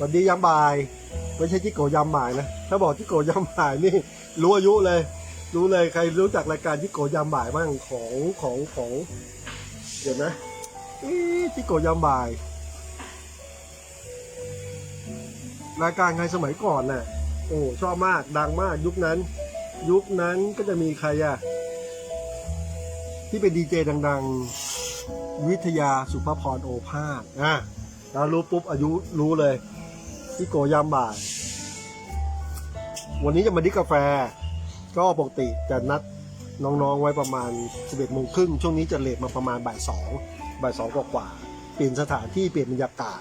วัสดียามบ่าย ไม่ใช่จิโกยามบ่ายนะ ถ้าบอกจิโกยามบ่ายนี่ รู้อายุเลย รู้เลยใครรู้จักรายการจิโกยามบ่ายบ้างของของของเดี๋ยวนะอีจิโกยามบ่าย รายการใครสมัยก่อนน่ะ โอ้ชอบมากดังมากยุคนั้น ยุคนั้นก็จะมีใครอะที่เป็นดีเจดัง ๆ วิทยาสุภพรโอภาสอะเรารู้ปุ๊บอายุรู้เลย ที่โกยามบ่าย วันนี้จะมาดิกาแฟ ก็ปกติจะนัดน้องๆไว้ประมาณ 11โมงครึ่งช่วงนี้จะเลทมาประมาณบ่ายสองบ่ายสองกว่าๆเปลี่ยนสถานที่เปลี่ยนบรรยากาศ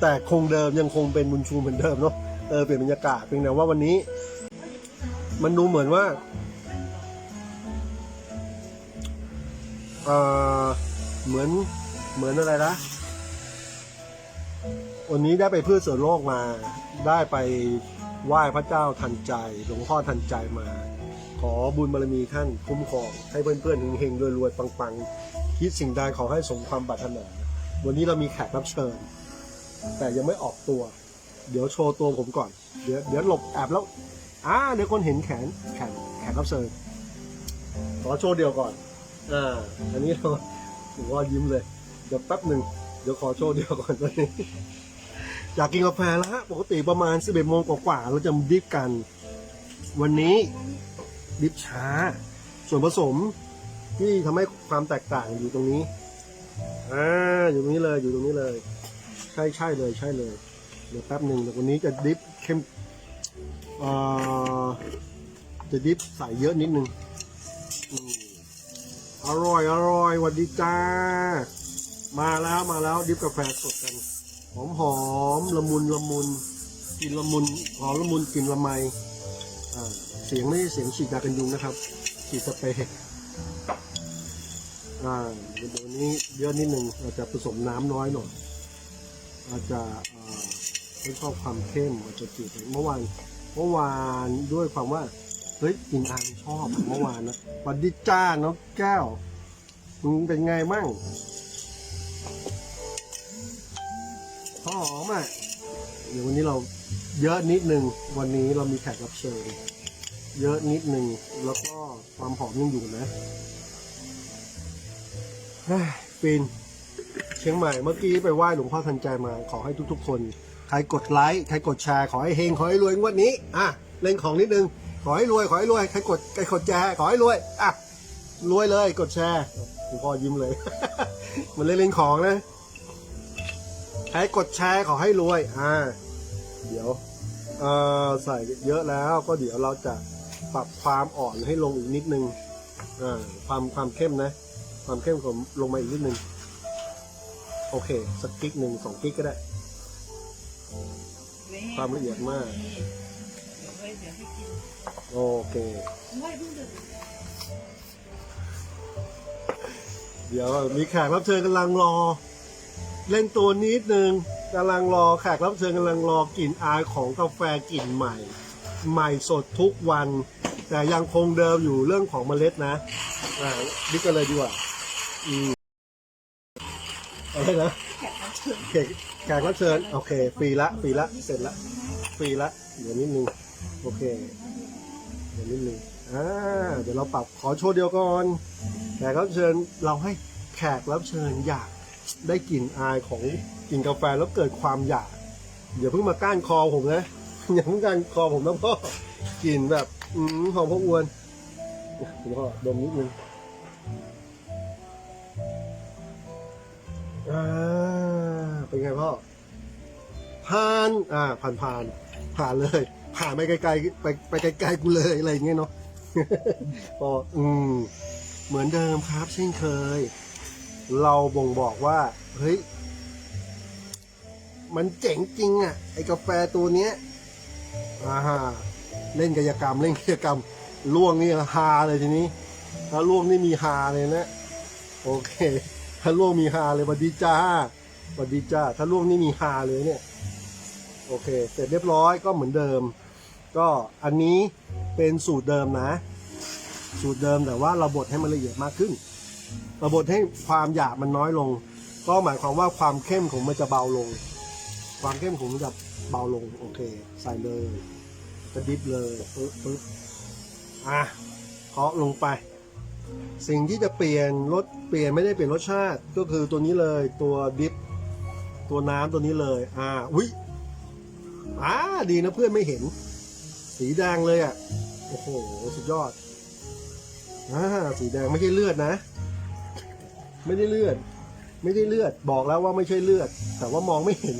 แต่คงเดิมยังคงเป็นบุญชูเหมือนเดิมเนาะเออเปลี่ยนบรรยากาศเพียงแต่ว่าวันนี้ มันดูเหมือนว่าเออเหมือนเหมือนอะไรนะ วันนี้ได้ไปพื่อส่วนโลกมา ได้ไปไหว้พระเจ้าทันใจ หลวงพ่อทันใจมา ขอบุญบารมีท่านคุ้มครองให้เพื่อนๆเฮงๆรวยๆปังๆคิดสิ่งใดขอให้สมความปรารถนาวันนี้เรามีแขกรับเชิญ แต่ยังไม่ออกตัว เดี๋ยวโชว์ตัวผมก่อน เดี๋ยวเดี๋ยวหลบแอบแล้วอ่าเดี๋ยวคนเห็นแขนแขนแขกรับเชิญขอโชว์เดียวก่อนอ่าอันนี้เราผมว่ายิ้มเลยเดี๋ยวแป๊บหนึ่งเดี๋ยวขอโชว์เดียวก่อนวันนี้ อยากกินกาแฟแล้วฮะ ปกติประมาณ 11โมงกว่าๆเราจะดิฟกัน วันนี้ดิฟช้า ส่วนผสมที่ทำให้ความแตกต่างอยู่ตรงนี้ อ่า อยู่ตรงนี้เลย อยู่ตรงนี้เลย ใช่ใช่เลย ใช่เลย เดี๋ยวแป๊บหนึ่งเดี๋ยววันนี้จะดิฟเข้มเอ่อจะดิฟใส่เยอะนิดนึงอร่อย อร่อย วัดดีจ้า มาแล้ว มาแล้ว ดิฟกาแฟสดกัน หอมหอมละมุนละมุนกลิ่นละมุนหอมละมุนกลิ่นละไม่เสียงไม่ใช่เสียงฉีดยากันยุงนะครับ ฉีดสเปรย์อ่าเดี๋ยววันนี้เยอะนิดหนึ่งอาจจะผสมน้ำน้อยหน่อยอาจจะเอ่อไม่ชอบความเข้มอาจจะจืดเมื่อวานเมื่อวานด้วยความว่าเฮ้ยกินอานชอบเมื่อวานนะวัสดีจ้าน้องแก้วมึงเป็นไงมั่ง หอมอะเดี๋ยววันนี้เราเยอะนิดนึง วันนี้เรามีแขกรับเชิญเยอะนิดนึง แล้วก็ความหอมยังอยู่นะเฮ้ยฟินเชียงใหม่เมื่อกี้ไปไหว้หลวงพ่อทันใจมา ขอให้ทุกๆคน ใครกดไลค์ ใครกดแชร์ ขอให้เฮง ขอให้รวยงวดนี้ อะ เล่นของนิดนึง ขอให้รวย ขอให้รวย ใครกด ใครกดแชร์ ขอให้รวย อะ รวยเลย กดแชร์หลวงพ่อยิ้มเลย มันเล่นเล่นของนะ ใครกดแชร์ขอให้รวย อ่า เดี๋ยวเอ่อใส่เยอะแล้วก็เดี๋ยวเราจะปรับความอ่อนให้ลงอีกนิดนึงอ่าความความเข้มนะ ความเข้มของลงมาอีกนิดนึง โอเคสักกิ๊กหนึ่งสองกิ๊กก็ได้ ความละเอียดมาก โอเค เดี๋ยวมีแขกรับเชิญกำลังรอ เล่นตัวนิดนึงกำลังรอแขกรับเชิญกำลังรอกลิ่นอายของกาแฟกลิ่นใหม่ ใหม่สดทุกวัน แต่ยังคงเดิมอยู่เรื่องของเมล็ดนะอ่าดิกันเลยดีกว่าอืมอะไรนะแขกแขกรับเชิญโอเคฟรีละฟรีละเสร็จละฟรีละเดี๋ยวนิดนึงโอเคเดี๋ยวนิดนึงอ่าเดี๋ยวเราปรับขอโชว์เดียวก่อนแขกรับเชิญเราให้แขกรับเชิญอยาก ได้กลิ่นอายของกลิ่นกาแฟแล้วเกิดความอยากอย่าเพิ่งมาก้านคอผมนะอย่าเพิ่งก้านคอผมนะพ่อกลิ่นแบบ อืมหอมพะอวนคุณพ่อดมนิดนึงอ่าเป็นไงพ่อผ่านอ่าผ่านผ่านผ่านเลย ผ่านไปไกลๆไปไปไกลๆกูเลยอะไรอย่างเงี้ยเนาะพออืมเหมือนเดิมครับเช่นเคย เราบ่งบอกว่าเฮ้ยมันเจ๋งจริงอะไอกาแฟตัวเนี้ยอ่าฮะเล่นกายกรรมเล่นกายกรรมล่วงนี่ฮาเลยทีนี้ ถ้าล่วงนี่มีฮาเลยนะ โอเค ถ้าล่วงมีฮาเลยสวัสดีจ้าสวัสดีจ้า ถ้าล่วงนี่มีฮาเลยเนี่ย โอเค เสร็จเรียบร้อยก็เหมือนเดิม ก็อันนี้เป็นสูตรเดิมนะ สูตรเดิมแต่ว่าเราบดให้มันละเอียดมากขึ้น เราบดให้ความหยาบมันน้อยลง ก็หมายความว่าความเข้มของมันจะเบาลง ความเข้มข้นจะเบาลงโอเค ใส่เลยกระดิบเลยปึ๊บปึ๊บอะเคาะลงไป สิ่งที่จะเปลี่ยนรสเปลี่ยนไม่ได้เปลี่ยนรสชาติ ก็คือตัวนี้เลยตัวดิฟตัวน้ำตัวนี้เลย อ่าอุ้ยอ่าดีนะเพื่อนไม่เห็น สีแดงเลยอะโอ้โหสุดยอดอ่าสีแดงไม่ใช่เลือดนะ ไม่ได้เลือด ไม่ได้เลือด บอกแล้วว่าไม่ใช่เลือด แต่ว่ามองไม่เห็น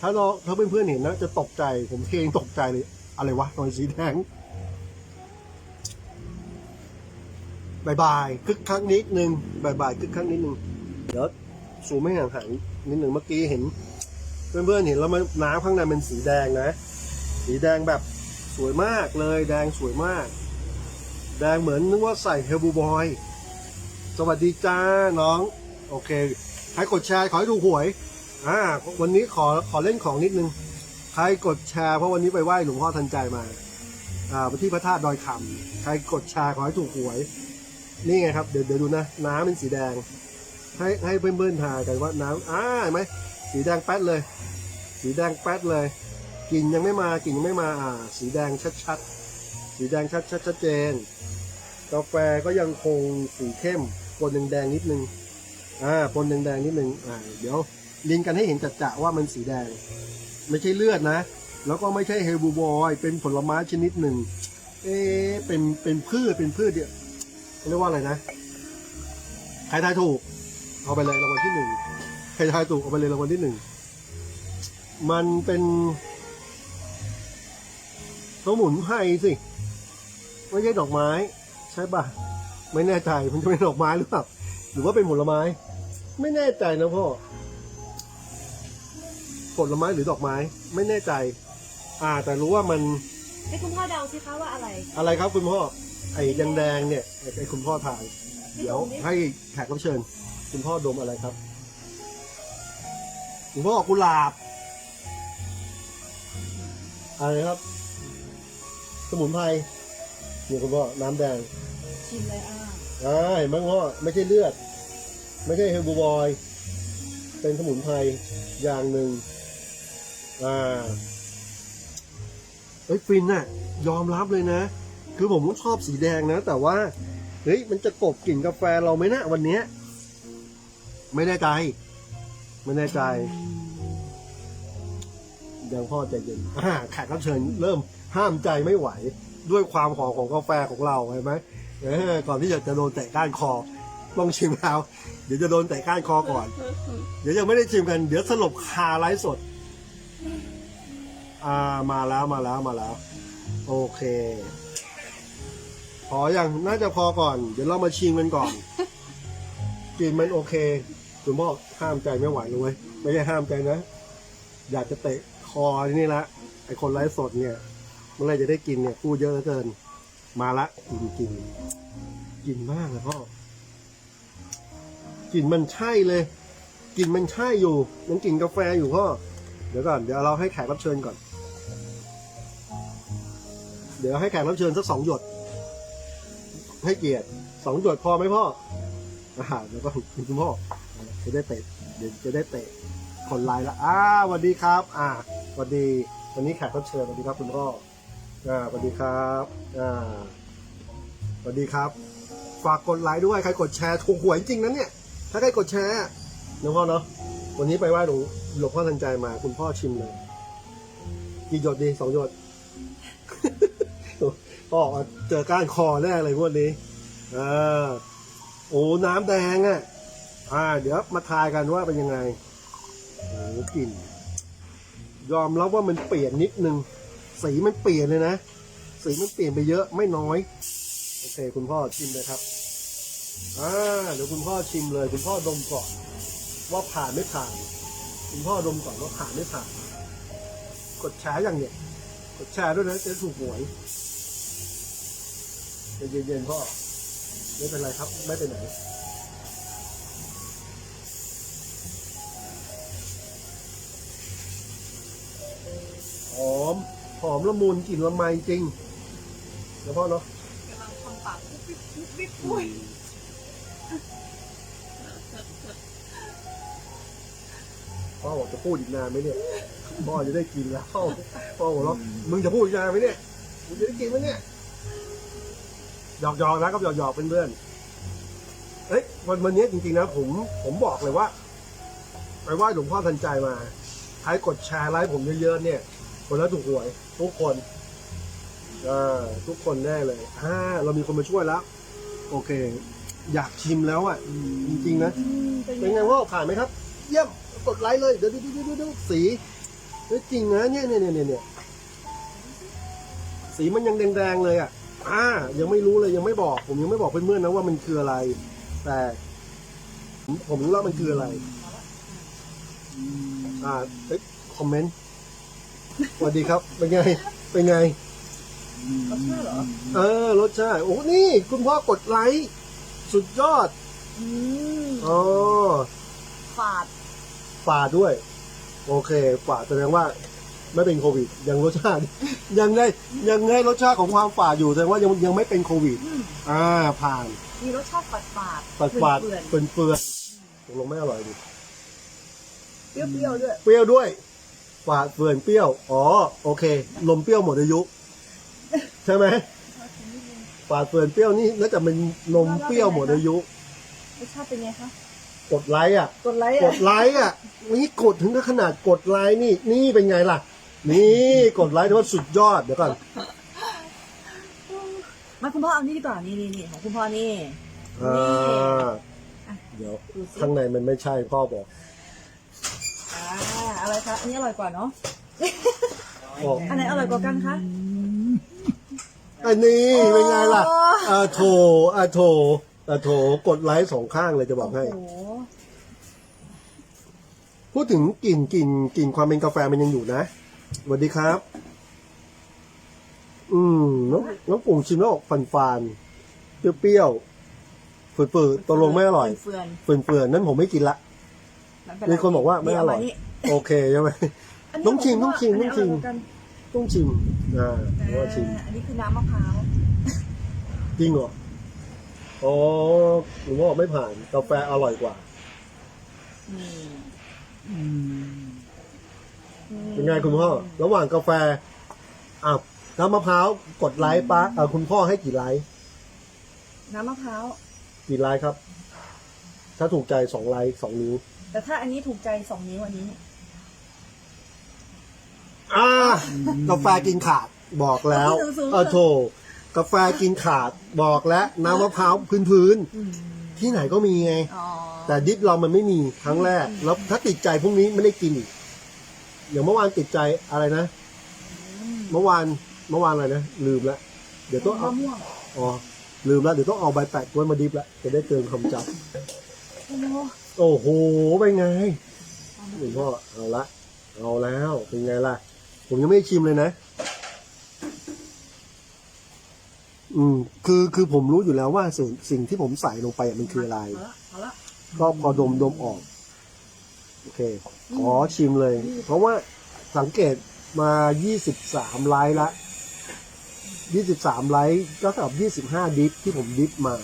ถ้าเราถ้าเพื่อนๆเห็นนะจะตกใจ ผมเองตกใจเลย อะไรวะทำไมสีแดงบายบายคึกคักนิดนึงบายบายคึกคักนิดนึงเดี๋ยวซูมให้ห่างๆนิดหนึ่งเมื่อกี้เห็น เพื่อนๆเห็นแล้วมันน้ำข้างในเป็นสีแดงนะ สีแดงแบบสวยมากเลย แดงสวยมาก แดงเหมือนนึกว่าใส่เฮลบูบอย สวัสดีจ้าน้อง โอเคให้กดแชร์ขอให้ถูกหวยอ่าวันนี้ขอขอเล่นของนิดนึงใครกดแชร์เพราะวันนี้ไปไหว้หลวงพ่อทันใจมาอ่าที่พระธาตุดอยคำใครกดแชร์ขอให้ถูกหวย นี่ไงครับเดี๋ยวเดี๋ยวดูนะ น้ำเป็นสีแดง ให้ให้เพื่อนๆทายกันว่าน้ำอ่าเห็นไหมสีแดงแป๊ดเลย สีแดงแป๊ดเลยกลิ่นยังไม่มากลิ่นยังไม่มาอ่า สีแดงชัดๆสีแดงชัดชัดชัดเจนกาแฟก็ยังคงสีเข้ม ปนแดงๆนิดนึงอ่าปนแดงๆนิดนึงอ่าเดี๋ยวลิงกันให้เห็นจัดๆว่ามันสีแดง ไม่ใช่เลือดนะ แล้วก็ไม่ใช่เฮลบูบอยเป็นผลไม้ชนิดหนึ่ง เอ๊เป็นเป็นพืชเป็นพืชเนี่ยเขาเรียกว่าอะไรนะใครทายถูก เอาไปเลยรางวัลที่หนึ่งใครทายถูกเอาไปเลยรางวัลที่หนึ่งมันเป็นสมุนไพรสิ ไม่ใช่ดอกไม้ ใช่ป่ะ ไม่แน่ใจมันจะเป็นดอกไม้หรือเปล่าหรือว่าเป็นผลไม้ ไม่แน่ใจนะพ่อผลไม้หรือดอกไม้ ไม่แน่ใจ อ่า แต่รู้ว่ามันให้คุณพ่อเดาสิคะว่าอะไร อะไรครับคุณพ่อไอ้แดงๆเนี่ยไอ้ไอ้คุณพ่อถ่าย เดี๋ยวให้แขกรับเชิญ คุณพ่อดมอะไรครับคุณพ่อกุหลาบอะไรครับ สมุนไพรนี่คุณพ่อน้ำแดงชิมเลยอ่า อ่าเห็นไหมพ่อไม่ใช่เลือด ไม่ใช่เฮลบูบอย เป็นสมุนไพรอย่างหนึ่งอ่าเฮ้ยฟินน่ะ ยอมรับเลยนะ คือผมก็ชอบสีแดงนะ แต่ว่า เฮ้ย มันจะกบกลิ่นกาแฟเราไหมนะวันเนี้ยไม่แน่ใจ ไม่แน่ใจยังพ่อใจเย็นแขกรับเชิญเริ่มห้ามใจไม่ไหว ด้วยความหอมของกาแฟของเราเห็นไหม เออก่อนที่จะจะโดนแตะก้านคอต้องชิมแล้วเดี๋ยวจะโดนแตะก้านคอก่อน เดี๋ยวยังไม่ได้ชิมกัน เดี๋ยวสลบคาไลฟ์สด อ่ามาแล้วมาแล้วมาแล้ว โอเคพออย่างน่าจะพอก่อน เดี๋ยวเรามาชิมกันก่อนกินมันโอเคคุณพ่อห้ามใจไม่ไหวเลยเว้ยไม่ใช่ห้ามใจนะ อยากจะเตะคอนี่ละไอคนไลฟ์สดเนี่ยเมื่อไหรจะได้กินเนี่ยพูดเยอะเหลือเกิน มาละกินกินกินมากเลยพ่อกลิ่นมันใช่เลยกลิ่นมันใช่อยู่ยังกลิ่นกาแฟอยู่พ่อเดี๋ยวก่อนเดี๋ยวเราให้แขกรับเชิญก่อน เดี๋ยวให้แขกรับเชิญสักสองหยด ให้เกียรติสองหยดพอไหมพ่ออาหารแล้วก็คุณพ่อจะได้เตะเดี๋ยวจะได้เตะคนไลน์ละอ่าสวัสดีครับ อ่าสวัสดีวันนี้แขกรับเชิญสวัสดีครับคุณพ่อ อ่าสวัสดีครับอ่าสวัสดีครับ ฝากกดไลค์ด้วยใครกดแชร์ถูกหวยจริงนะเนี่ย ถ้าใครกดแชร์นะพ่อเนาะวันนี้ไปไหว้หลวงหลวงพ่อทันใจมาคุณพ่อชิมเลยกี่หยดดีสองหยดพ่อเจอก้านคอแน่เลยงวดนี้เออโอ้น้ำแดงอะอ่า เดี๋ยวมาทายกันว่าเป็นยังไงโอ้กลิ่น ยอมรับว่ามันเปลี่ยนนิดนึง สีมันเปลี่ยนเลยนะ สีมันเปลี่ยนไปเยอะไม่น้อย โอเค คุณพ่อชิมเลยครับ อ่าเดี๋ยวคุณพ่อชิมเลย คุณพ่อดมก่อน ว่าผ่านไม่ผ่าน คุณพ่อดมก่อนว่าผ่านไม่ผ่าน กดแชร์อย่างเนี้ยกดแชร์ด้วยนะจะถูกหวยใจเย็นๆพ่อไม่เป็นไรครับ ไม่เป็นไหนหอม หอมละมุนกลิ่นละไมจริงนะพ่อเนาะกำลังทำปากปุ๊บปิ๊บปุ๊บปิ๊บอือุ้ยมพ่อบอกจะพูดอีกนานไหมเนี่ยพ่อจะได้กินแล้วพ่อบอกว่ามึงจะพูดอีกนานไหมเนี่ยมึงจะได้กินไหมเนี่ยหยอกหยอกๆนะครับหยอกหยอกๆเพื่อนๆเอ้ยวันวันนี้จริงๆนะผมผมบอกเลยว่า ไปไหว้หลวงพ่อทันใจมาใครกดแชร์ไลฟ์ผมเยอะๆเนี่ย คนละถูกหวย ทุกคนอ่าทุกคนแน่เลยอ่าเรามีคนมาช่วยแล้ว โอเค อยากชิมแล้วอะ จริงๆนะอืมเป็นเป็นไงไงคะว่าผ่านไหมครับ เยี่ยม กดไลค์เลย เดี๋ยวดูดูดูดูสีเฮ้ยจริงนะเนี่ยเนี่ยเนี่ยเนี่ยสีมันยังแดงๆเลยอะ อ่า ยังไม่รู้เลยยังไม่บอก ผมยังไม่บอกเพื่อนๆนะว่ามันคืออะไร แต่ ผมผมรู้แล้วมันคืออะไร อ่าเอ้ยคอมเมนต์ สวัสดีครับ เป็นไง เป็นไง รสชาติเหรอเออ รสชาติ โอ้ นี่ คุณพ่อกดไลค์ สุดยอด อืมอ๋อ ฝาดฝ่าด้วย โอเคฝ่าแสดงว่า ไม่เป็นโควิด ยังรสชาติ ยังได้ยังได้รสชาติของความฝ่าอยู่แสดงว่ายังยังไม่เป็นโควิด อืมอ่า ผ่านมีรสชาติฝาดฝาดปัดฝาดเปื่อนเปื่อนเปื่อนตกลงไม่อร่อยดิๆเปรี้ยวๆด้วย เปรี้ยวด้วย ฝาดเปื่อนเปรี้ยว อ๋อ โอเค ลมเปรี้ยวหมดอายุ ใช่ไหมฝาดเปื่อนเปรี้ยวนี่น่าจะเป็นนมเปรี้ยวหมดอายุรสชาติเป็นไงคะ กดไลค์อะ กดไลค์กอะดไลค์อะนี่กดถึงขนาดกดไลค์นี่ นี่เป็นไงล่ะ นี่กดไลค์ถือว่าสุดยอดเดี๋ยวก่อนมาคุณพ่อเอานี่ดีกว่านี่นี่นี่ของคุณพ่อนี่ อ่าอะเดี๋ยว ดูสิข้างในมันไม่ใช่พ่อบอกอ่า อะไรคะ อันนี้อร่อยกว่าเนาะ บอกอันไหนอร่อยกว่ากันคะ อันนี้เป็นไงล่ะโอ้อ่าโถอ่าโถอ่าโถกดไลค์สองข้างเลยจะบอกให้โอ้โห พูดถึงกลิ่นกลิ่นกลิ่นความเป็นกาแฟมันยังอยู่นะสวัสดีครับ อืมน้องน้องปุ่งชิมแล้วออกฟันฟานๆเปรี้ยวๆฝืดๆตกลงไม่อร่อยเฟื่อนเฟื่อนๆนั้นผมไม่กินละๆไเป็ไรมีคนบอกว่าไม่อร่อยเาานี่ โอเคใช่ไหมอันนี้ต้องชิมขต้องชิมนนี้ต้องชิมร่ยกว่ากันต้องชิมอ่าเพราะว่าชิมอ่าอันนี้คือน้ำมะพร้าวจริงเหรออ๋อหรือว่าไม่ผ่านกาแฟอร่อยกว่านี่เป็นไงคุณพ่อ ระหว่างกาแฟอะน้ำมะพร้าวกดไลค์ป้าเอ่อคุณพ่อให้กี่ไลค์น้ำมะพร้าว กี่ไลค์ครับ ถ้าถูกใจสองไลค์สองนิ้วแต่ถ้าอันนี้ถูกใจสองนิ้วอันนี้ อ่ากาแฟกินขาดบอกแล้วสูงๆ เออโถกาแฟกินขาดบอกแล้วน้ำมะพร้าวพื้นอืมๆที่ไหนก็มีไง อ๋อแต่ดิฟเรามันไม่มีครั้งแรก แล้วถ้าติดใจพรุ่งนี้ไม่ได้กินอีกอย่างเมื่อวานติดใจอะไรนะ เมื่อวานเมื่อวานอะไรนะลืมละเดี๋ยวต้องมะเอาม่วงอ๋อลืมละเดี๋ยวต้องเอาใบแปะกล้วยมาดิฟละจะได้เติมคำจับโอ้โหโอ้โหเป็นไงหลวงพ่อเอาละเอาแล้วเป็นไงล่ะ ผมยังไม่ได้ชิมเลยนะ อืม คือคือผมรู้อยู่แล้วว่าสิ่งสิ่งที่ผมใส่ลงไปอะมันคืออะไรเอาละเอาละก็พอดมดมออก โอเค ขอชิมเลย เพราะว่าสังเกตมา 23 ไลค์ละ 23 ไลค์ก็เท่ากับ 25 ดิฟที่ผมดิฟมา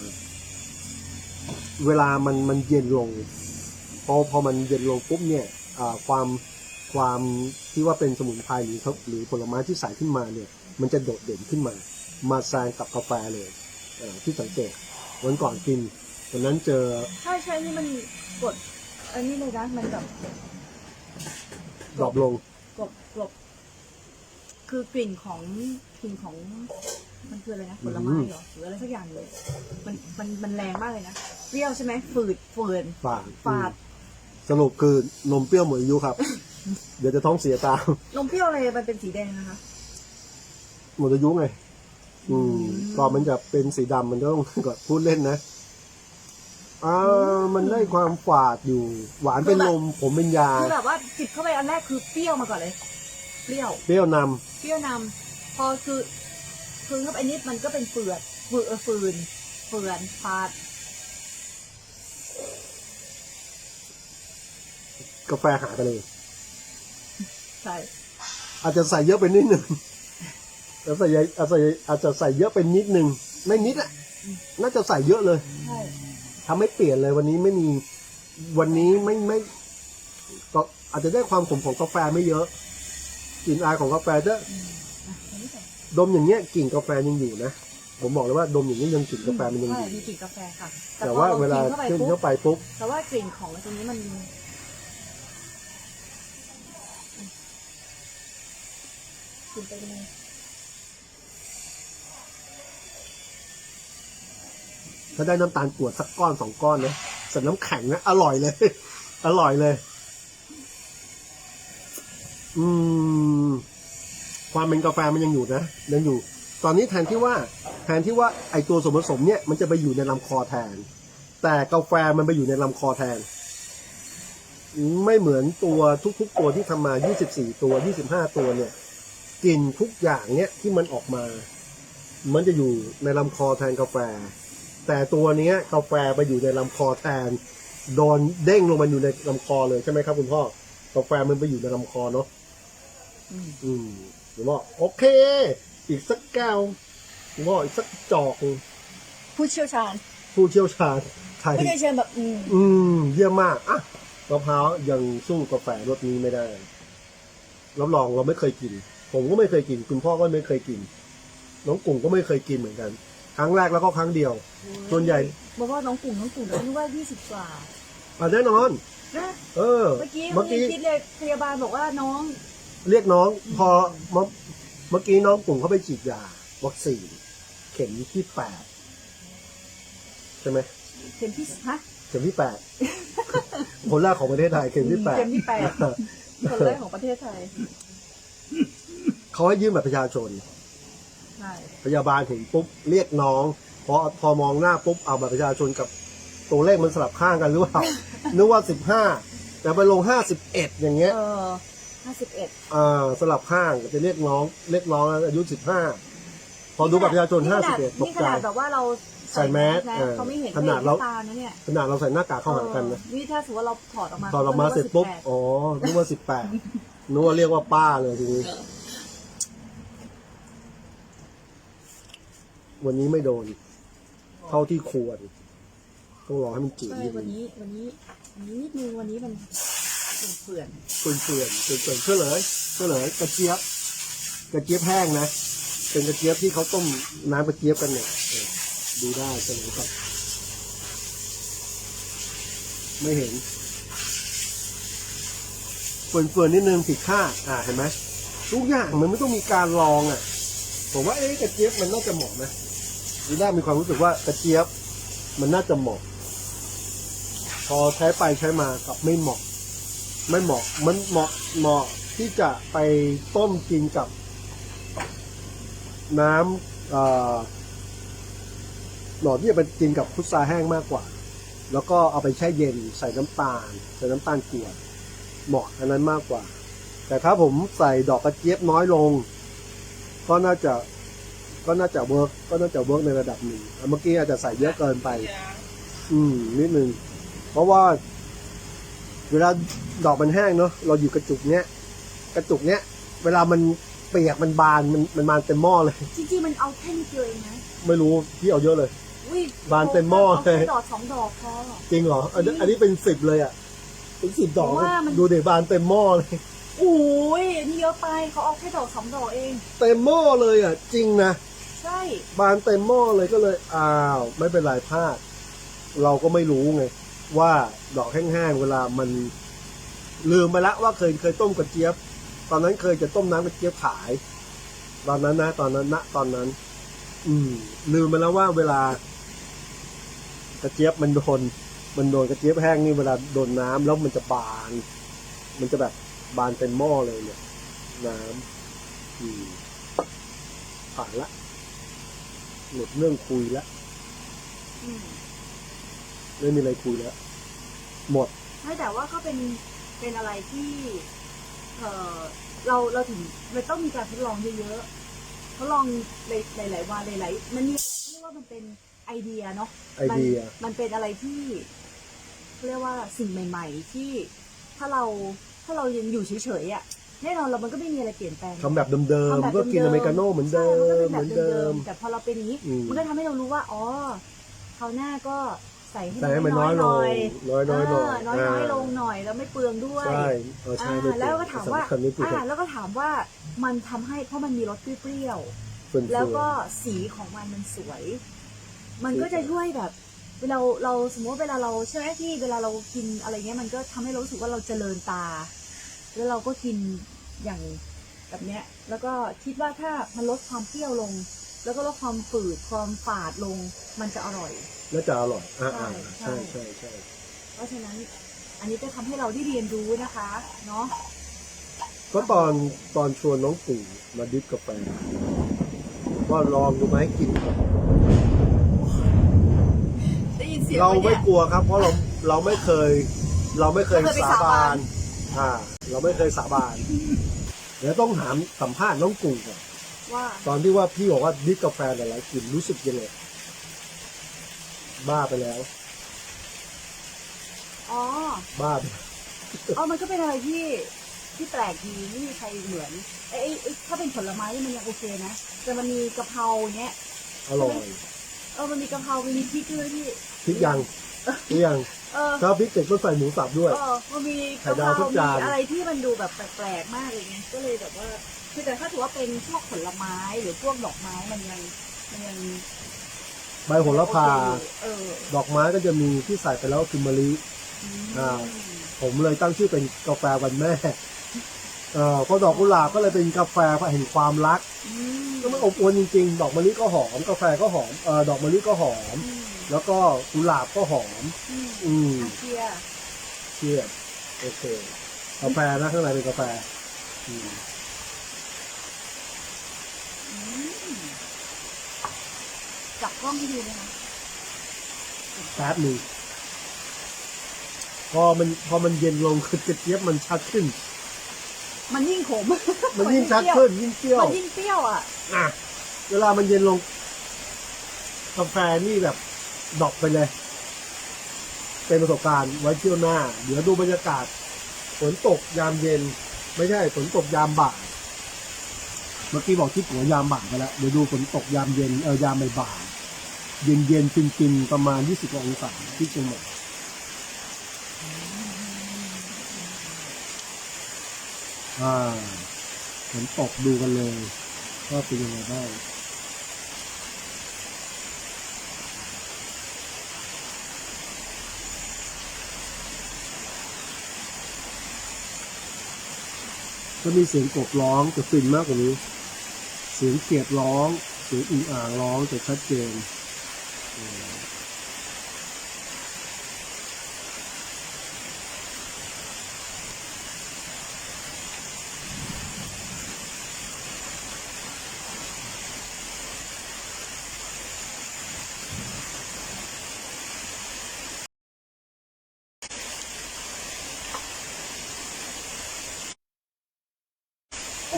เวลามันมันเย็นลง พอพอมันเย็นลงปุ๊บเนี่ยความความ ที่ว่าเป็นสมุนไพรหรือเขาหรือผลไม้ที่ใส่ขึ้นมาเนี่ย มันจะโดดเด่นขึ้นมา มาแซงกับกาแฟเลยอ่าที่สังเกตวันก่อนกินวันนั้นเจอใช่ใช่นี่มันกดอันนี้เลยนะมันแบบดรอปลงกลบกลบคือกลิ่นของกลิ่นของมันคืออะไรนะผลไม้เหรอหรืออะไรสักอย่างเลย มันมันมันแรงมากเลยนะเปรี้ยวใช่ไหมฝืดเฟือนฝาดฝาดสรุปคือนมเปรี้ยวหมดอายุครับ เดี๋ยวจะท้องเสียตามนมเปรี้ยวอะไรมันเป็นสีแดงนะคะ หมดอายุไงอืมอืมก่อนมันจะเป็นสีดำมันต้องก่อนพูดเล่นนะอ่ามันได้ความฝาดอยู่ หวานเป็นนมผมเป็นยาคือแบบว่าจิบเข้าไปอันแรกคือเปรี้ยวมาก่อนเลย เปรี้ยว เปรี้ยวนเปรี้ยวนำพอคือคือเข้าไปนิดมันก็เป็นเฟือดฟืเออฟืนเฟือนฟาดำกาแฟหายไปเลย ใช่อาจจะใส่เยอะไปนิดหนึ่งอาจจะใส่อาจจะอาจจะใส่เยอะไปนิดหนึ่งไม่นิดอะน่าจะใส่เยอะเลยใช่ทำให้เปลี่ยนเลยวันนี้ไม่มีวันนี้ไม่ไม่ก็อาจจะได้ความขมของกาแฟไม่เยอะกลิ่นอายของกาแฟจะอืมอะอันนี้ใส่ดมอย่างเงี้ยกลิ่นกาแฟยังอยู่นะผมบอกเลยว่าดมอย่างนี้ยังกลิ่นกาแฟมันยังอใช่ยู่มีกลิ่นกาแฟค่ะแต่ว่าพอรเวลากินเข้าไปขึ้นปุ๊เข้าบไปปุ๊บแต่ว่ากลิ่นของตรงนี้มัน กินเป็นยังไงถ้าได้น้ำตาลกรวดสักก้อนสองก้อนนะใส่น้ำแข็งนะอร่อยเลย อร่อยเลย อืม ความเป็นกาแฟมันยังอยู่นะยังอยู่ ตอนนี้แทนที่ว่า แทนที่ว่าไอตัวส่วนผสมเนี่ยมันจะไปอยู่ในลำคอแทน แต่กาแฟมันไปอยู่ในลำคอแทน ไม่เหมือนตัวทุก ๆ ตัวที่ทำมา 24 ตัว 25 ตัวเนี่ย กลิ่นทุกอย่างเนี่ยที่มันออกมา มันจะอยู่ในลำคอแทนกาแฟ แต่ตัวเนี้ยกาแฟไปอยู่ในลำคอแทนโดนเด้งลงมาอยู่ในลำคอเลยใช่ไหมครับ คุณพ่อกาแฟมันไปอยู่ในลำคอเนาะอืมอืมผมบอโอเค อีกสักแก้วผมบอกอีกสักจอกผู้เชี่ยวชาญ ผู้เชี่ยวชาญไทยผู้เชี่ยวชาญแบบอืมอืมเยี่ยมมากอะมะพร้าวยังสู้กาแฟรสนี้ไม่ได้รับรองเราไม่เคยกิน ผมก็ไม่เคยกิน คุณพ่อก็ไม่เคยกิน น้องกุ่งก็ไม่เคยกินเหมือนกัน ครั้งแรกแล้วก็ครั้งเดียว ส่วนใหญ่บอกว่าน้องกลุ่มน้องกลุ่มแล้วนึกว่ายี่สิบกว่าอะแน่นอนนะเออ เมื่อกี้เมื่อเมื่อกี้กี้คิดเลยพยาบาลบอกว่าน้อง เรียกน้องพอเมื่อเมื่อกี้น้องกุ่งเขาไปฉีดยาวัคซีนเข็มที่แปดใช่ไหมเข็มที่ฮะเข็มที่แปดคนแรกของประเทศไทยเข็มที่แปดเข็มที่แปดคนแรกของประเทศไทย เขาให้ยื่นบัตรประชาชน ใช่พยาบาลเห็นปุ๊บเรียกน้องพอพอมองหน้าปุ๊บเอาบัตรประชาชนกับตัวเลขมันสลับข้างกันหรือเปล่า นึกว่าสิบห้าแต่ไปลงห้าสิบเอ็ดอย่างเงี้ยเออห้าสิบเอ็ดอ่าสลับข้างจะเรียกน้องเรียกน้องอายุสิบห้าพอดูบัตรประชาชนห้าสิบเอ็ดตกนี่ขใจ นาดแบบว่าเราใส่แมสนะเออเขาไม่เห็นขนาดเราขตานะเนี่ยขนาดเราใส่หน้ากากเข้าหากันนะ เออนี่ถ้าสมมติว่าเราถอดออกมาตอนเรามาเสร็จปุ๊บอ๋อ นึกว่าสิบแปดนึกว่าเรียกว่าป้าเลยทีนี้ วันนี้ไม่โดน เท่าที่ควร ต้องรอให้มันจืดใช่นิดวันนึงนี้วันนี้วันนี้นิดนึงวันนี้มันเปื่อนเปื่อนเปื่อนเปื่อนเปื่อนเพื่อเลยเพื่อเลยกระเจี๊ยบ กระเจี๊ยบแห้งนะ เป็นกระเจี๊ยบที่เขาต้มน้ำกระเจี๊ยบกันเนี่ยเออดูได้เสนอครับ ไม่เห็นเปื่อนเปื่อนนิดนึงผิดคาดอ่าเห็นไหมทุกอย่างมันไม่ต้องมีการลองอะ ผมว่าเอ๊ะกระเจี๊ยบมันน่าจะเหมาะนะ ดีด้ามีความรู้สึกว่ากระเจี๊ยบ มันน่าจะเหมาะ พอใช้ไปใช้มากับไม่เหมาะ ไม่เหมาะ มันเหมาะเหมาะที่จะไปต้มกินกับ น้ำหลอดที่จะไปกินกับพุทราแห้งมากกว่า แล้วก็เอาไปแช่เย็นใส่น้ำตาล ใส่น้ำตาลกรวดเหมาะอันนั้นมากกว่า แต่ถ้าผมใส่ดอกกระเจี๊ยบน้อยลง ก็น่าจะ ก็น่าจะเวิร์กก็น่าจะเวิร์กในระดับหนึ่งเมื่อกี้อาจจะใส่เยอะเกินไป อืมนิดนึงเพราะว่า เวลาดอกมันแห้งเนาะเราอยู่กระจุกเนี้ยกระจุกเนี้ย เวลามันเปียกมันบานมันมันบานเต็มหม้อเลย จริงๆมันเอาแค่นิดเดียวเองนะไม่รู้พี่เอาเยอะเลย อุ้ยบานเต็มหม้อาเลยแค่ดอกสองดอกพอ จริงเหรออันนี้อันนี้เป็นสิบเลยอะเป็นสิบดอกผมว่ามัน ดูเดี๋ยวบานเต็มหม้อเลย โอ้ยนี่เยอะไปเขาเอาแค่ดอกสองดอกเอง เต็มหม้อเลยอะ จริงนะ ใช่บานเต็มหม้อเลยก็เลยอ้าวไม่เป็นไรพลาด เราก็ไม่รู้ไง ว่าดอกแห้งๆเวลามันลืมไปละว่าเคยเคยต้มกระเจี๊ยบ ตอนนั้นเคยจะต้มน้ำกระเจี๊ยบขาย ตอนนั้นนะตอนนั้นณตอนนั้น อืม ลืมไปแล้วว่าเวลา กระเจี๊ยบมันโดนมันโดนกระเจี๊ยบแห้งนี่เวลาโดนน้ำแล้วมันจะบาน มันจะแบบบานเต็มหม้อเลยเนี่ย น้ำอืมผ่านละ หมดเรื่องคุยละอืมไม่มีอะไรคุยแล้ว หมดไม่แต่ว่าก็เป็นเป็นอะไรที่เออเราเราถึงมันต้องมีการทดลองเยอะๆทดลองหลายๆวันหลายๆมันมีเรียกว่ามันเป็นไอเดียเนาะไอเดียมันมันเป็นอะไรที่เรียกว่าสิ่งใหม่ ๆ ที่ถ้าเราถ้าเรายังอยู่เฉยๆอะ แน่นอนเรามันก็ไม่มีอะไรเปลี่ยนแปลง ทำแบบเดิมทำแบบๆ ก็กินอเมริกาโน่เหมือนเดิม ใช่เหมันมือนก็เป็นแบบเดิเดิมมๆแต่พอเราเป็นอย่างนี้ อืม มันก็ทำให้เรารู้ว่า อ๋อคราวหน้าก็ใใส่ให้ใส่ให้มันน้อยลงน้อยๆหน่อยเน้อยน้อยอ่าลงหน่อยแล้วไม่เปลืองด้วย ใช่เออใช่ไม่อ่าแล้วก็ถามว่าสำคัญไม่เปลี่ยนอ่าแล้วก็ถามว่ามันทำให้เพราะมันมีรสเปรี้ยวเฟื่อนๆ ๆแล้วก็สีของมันมันสวย มันก็จะช่วยแบบ เวลาเราสมมติว่าเวลาเราใช่ไหมที่เวลาเรากินอะไรเงี้ยมันก็ทำให้เรารู้สึกว่าเราเจริญตา แล้วเราก็กินอย่างแบบเนี้ย แล้วก็คิดว่าถ้ามันลดความเปรี้ยวลง แล้วก็ลดความฝืดความฝาดลง มันจะอร่อยน่าจะอร่อยอ่าอ่าใช่ใช่ใช่ใช่เพราะฉะนั้นอันนี้ก็ทำให้เราได้เรียนรู้นะคะเนาะก็ตอนตอนชวนน้องปู่มาดิฟกาแฟว่าลองดูไหมกินก่อนได้ยินเสียงเราไหมไม่เนี่ยกลัวครับ เพราะเราเราไม่เคย เราไม่เคยเราเคยไปสาสาบาบานนอ่า เราไม่เคยสาบาน เดี๋ยวต้องถามสัมภาษณ์น้องกูก่อนว่า ตอนที่ว่าพี่บอกว่าดิฟกาแฟหลายๆกลิ่นรู้สึกยังไงบ้าไปแล้ว อ๋อ บ้าไปอ๋อ มันก็เป็นอะไรที่ที่แปลกดีไม่มีใครเหมือนไอ้ไอ้ไอ้ถ้าเป็นผลไม้นี่มันยังโอเคนะ แต่มันมีกะเพราเนี้ย อร่อย เออ มันมีกะเพรา มันมีพริกด้วยที่พริกยังพริกยัง เออถ้าพริกเสร็จก็ใส่หมูสับด้วย เออมันมีไข่กะเพดาวราทุกมีจานอะไรที่มันดูแบบแปลกๆมากเลยไงก็เลยแบบว่าคือแต่ถ้าถือว่าเป็นพวกผลไม้หรือพวกดอกไม้มันยังมันยังใบโหระพา โอเคอยู่เออดอกไม้ก็จะมีที่ใส่ไปแล้วคือมะลิ อืมอ่า ผมเลยตั้งชื่อเป็นกาแฟวันแม่ เออเพราะดอกกุหลาบก็เลยเป็นกาแฟแห่งความรัก อืมก็มันอบอวลจริงๆ ดอกมะลิก็หอม กาแฟก็หอม เออดอกมะลิก็หอม อืม แล้วก็กุหลาบก็หอม อืมอืมอาเชียร์เชียบโอเคกาแฟนะข้างในเป็นกาแฟ อืมอืมจับกล้องให้ดูนะคะแป๊บหนึ่งพอมันพอมันเย็นลงคือกระเจี๊ยบมันชัดขึ้น มันยิ่งขม มันยิ่งชัดขึ้นยิ่งเปรี้ยวมันยิ่งเปรี้ยวอะ อะเวลามันเย็นลง กาแฟนี่แบบ ดอกไปเลย เป็นประสบการณ์ไว้เที่ยวหน้า เดี๋ยวดูบรรยากาศฝนตกยามเย็น ไม่ใช่ฝนตกยามบ่ายเมื่อกี้บอกที่หัวยามบ่ายไปแล้วเดี๋ยวดูฝนตกยามเย็นเออยามบ่ายเย็นเย็นๆฟินๆประมาณ 20องศาที่เชียงใหม่อ่าฝนตกดูกันเลยว่าเป็นยังไงบ้าง ก็มีเสียงกบร้องจะฟินมากกว่านี้ เสียงเกียดร้อง เสียงอึ่งอ่างร้องจะชัดเจนอืม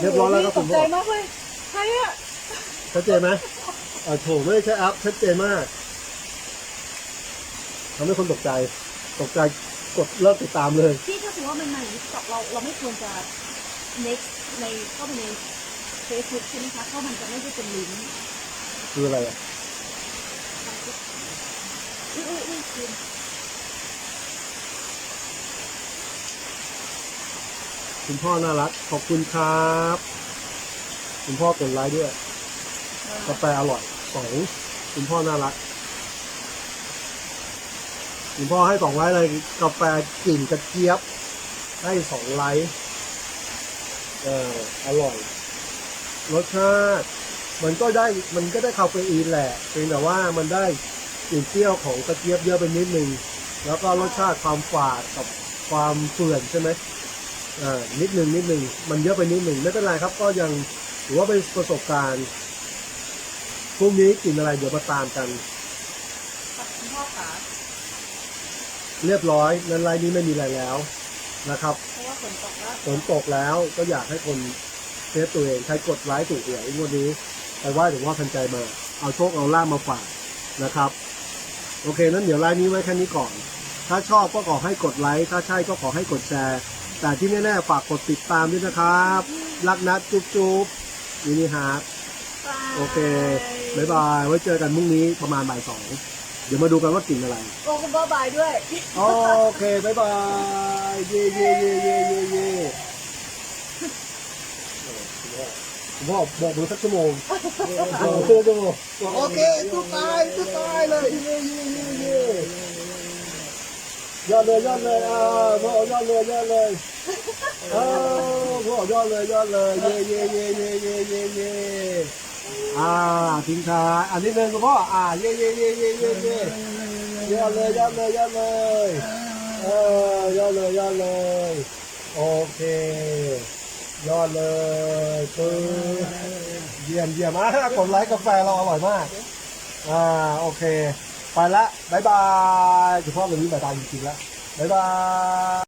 เรียบร้อยแล้วครับ ต คุ ก ณ ใจพ่อมากเลยใครอะชัดเจนไหมเออโถไม่ใช่อัพชัดเจนมากทำให้คนตกใจ ตกใจกดเลิกติดตามเลย ที่ถ้าสมมติว่ามันมาอย่างนี้ตอกเราเราไม่ควรจะ next ในเข้าไปใน Facebook ใช่ไหมคะเพราะมันจะไม่ได้เป็นลิงก์คืออะไรอะอุ้ยอุ้ยอุ้ยคุณคุณพ่อน่ารัก ขอบคุณครับ คุณพ่อกดไลค์ด้วยกาแฟอร่อยสองคุณพ่อน่ารักคุณพ่อให้สองไลค์เลยกาแฟกลิ่นกระเจี๊ยบ ให้สองไลค์เอออร่อยรสชาติมันก็ได้มันก็ได้คาเฟอีนแหละเพียงแต่ว่ามันได้กลิ่นเปรี้ยวของกระเจี๊ยบเยอะไปนิดนึงแล้วก็รสชาติความฝาดกับความเฟื่อนใช่ไหมอ่านิดนึงนิดนึงมันเยอะไปนิดนึงไม่เป็นไรครับก็ยัง ถือว่าเป็นประสบการณ์พรุ่งนี้กินอะไรเดี๋ยวมาตามกันคุณพ่อขาเรียบร้อยนั้นไลน์นี้ไม่มีอะไรแล้วนะครับเพราะว่าฝนตกแล้วฝนตกแล้วก็อยากให้คนเซฟตัวเองใครกดไลค์ถูกหวยงวดนี้ไปไหว่าถึงว่าทันใจมา เอาโชคเอาล่าบมาฝากนะครับ โอเคนั้นเดี๋ยวไลน์นี้ไว้แค่นี้ก่อน ถ้าชอบก็ขอให้กดไลค์ถ้าใช่ก็ขอให้กดแชร์ แต่ที่แน่ๆฝากกดติดตามด้วยนะครับ รักนัดจุ๊บจุ๊บ มินิฮาร์ดโอเคบ๊ายบายไว้เจอกันพรุ่งนี้ประมาณบ่ายสองเดี๋ยวมาดูกันว่ากลิ่นอะไร โอ้คุณพ่อบายด้วย โอเคบายบาย เย่เย่เย่เย่เย่เย่ผมบอกบอกดูสักชั่วโมงบอกชั่วโมงโอเคตู้ตายตู้ตายเลยเย่เย่เย่เย่ยอดเลยยอดเลยอ่าพ่อยอดเลยยอดเลย เออพ่อยอดเลยยอดเลยเย่เย่เย่เย่เย่เย่เย่อ่าทิ้งท้ายอันนี้หนึ่งคุณพ่ออ่าเย่เย่เย่เย่เย่เย่ยอดเลยยอดเลยยอดเลยเออยอดเลยยอดเลยโอเคยอดเลยปึ๊บเยี่ยมเยี่ยมอะกดไลค์กาแฟเราอร่อยมากอ่าโอเค ไปละบายบายคุณพ่อวันนี้บายบายจริงๆแล้วบายบาย